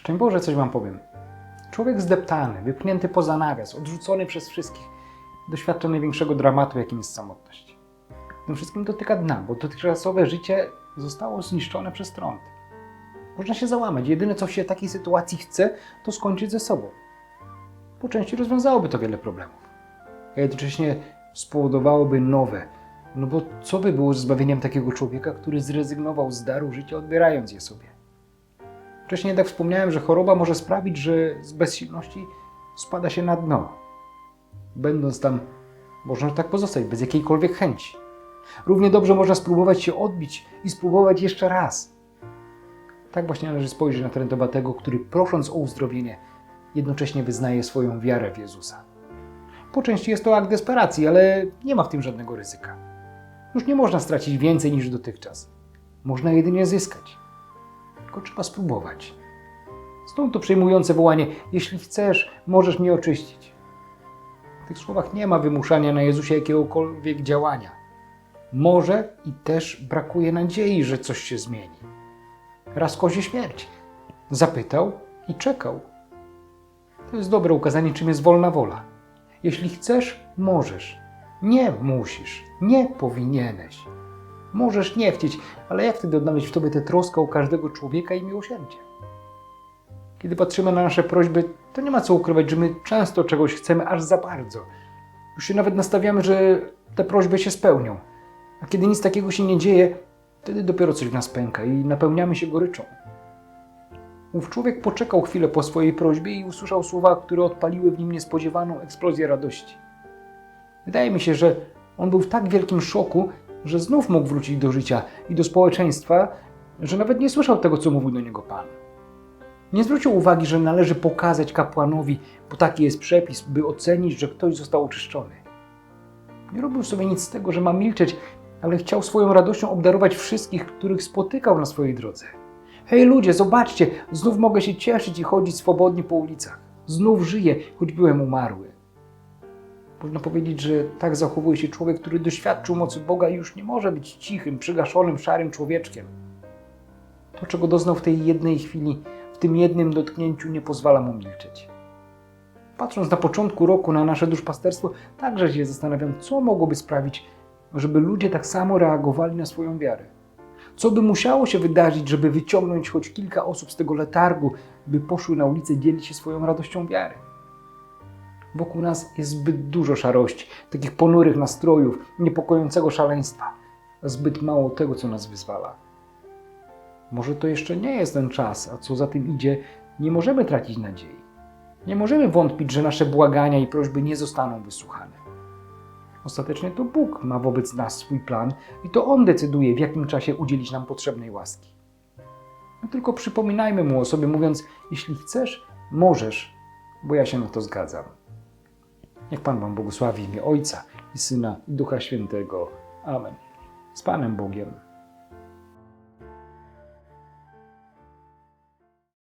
Szczęść Boże, coś Wam powiem. Człowiek zdeptany, wypchnięty poza nawias, odrzucony przez wszystkich, doświadcza największego dramatu, jakim jest samotność. Tym wszystkim dotyka dna, bo dotychczasowe życie zostało zniszczone przez trąd. Można się załamać. Jedyne, co się w takiej sytuacji chce, to skończyć ze sobą. Po części rozwiązałoby to wiele problemów. A jednocześnie spowodowałoby nowe. No bo co by było zbawieniem takiego człowieka, który zrezygnował z daru życia, odbierając je sobie? Wcześniej jednak wspomniałem, że choroba może sprawić, że z bezsilności spada się na dno. Będąc tam, można tak pozostać, bez jakiejkolwiek chęci. Równie dobrze można spróbować się odbić i spróbować jeszcze raz. Tak właśnie należy spojrzeć na trędobatego, który prosząc o uzdrowienie, jednocześnie wyznaje swoją wiarę w Jezusa. Po części jest to akt desperacji, ale nie ma w tym żadnego ryzyka. Już nie można stracić więcej niż dotychczas. Można jedynie zyskać. Tylko trzeba spróbować. Stąd to przejmujące wołanie: Jeśli chcesz, możesz mnie oczyścić. W tych słowach nie ma wymuszania na Jezusie jakiegokolwiek działania. Może i też brakuje nadziei, że coś się zmieni. Raz kozie śmierć. Zapytał i czekał. To jest dobre ukazanie, czym jest wolna wola. Jeśli chcesz, możesz. Nie musisz, nie powinieneś. Możesz nie chcieć, ale jak wtedy odnaleźć w tobie tę troskę o każdego człowieka i miłosierdzie? Kiedy patrzymy na nasze prośby, to nie ma co ukrywać, że my często czegoś chcemy aż za bardzo. Już się nawet nastawiamy, że te prośby się spełnią. A kiedy nic takiego się nie dzieje, wtedy dopiero coś w nas pęka i napełniamy się goryczą. Ów człowiek poczekał chwilę po swojej prośbie i usłyszał słowa, które odpaliły w nim niespodziewaną eksplozję radości. Wydaje mi się, że on był w tak wielkim szoku, że znów mógł wrócić do życia i do społeczeństwa, że nawet nie słyszał tego, co mówił do niego Pan. Nie zwrócił uwagi, że należy pokazać kapłanowi, bo taki jest przepis, by ocenić, że ktoś został oczyszczony. Nie robił sobie nic z tego, że ma milczeć, ale chciał swoją radością obdarować wszystkich, których spotykał na swojej drodze. Hej ludzie, zobaczcie, znów mogę się cieszyć i chodzić swobodnie po ulicach. Znów żyję, choć byłem umarły. Można powiedzieć, że tak zachowuje się człowiek, który doświadczył mocy Boga i już nie może być cichym, przygaszonym, szarym człowieczkiem. To, czego doznał w tej jednej chwili, w tym jednym dotknięciu, nie pozwala mu milczeć. Patrząc na początku roku na nasze duszpasterstwo, także się zastanawiam, co mogłoby sprawić, żeby ludzie tak samo reagowali na swoją wiarę. Co by musiało się wydarzyć, żeby wyciągnąć choć kilka osób z tego letargu, by poszły na ulicę dzielić się swoją radością wiary? Wokół nas jest zbyt dużo szarości, takich ponurych nastrojów, niepokojącego szaleństwa, zbyt mało tego, co nas wyzwala. Może to jeszcze nie jest ten czas, a co za tym idzie, nie możemy tracić nadziei. Nie możemy wątpić, że nasze błagania i prośby nie zostaną wysłuchane. Ostatecznie to Bóg ma wobec nas swój plan i to On decyduje, w jakim czasie udzielić nam potrzebnej łaski. My tylko przypominajmy Mu o sobie, mówiąc: Jeśli chcesz, możesz, bo ja się na to zgadzam. Niech Pan Wam błogosławi w imię Ojca i Syna i Ducha Świętego. Amen. Z Panem Bogiem.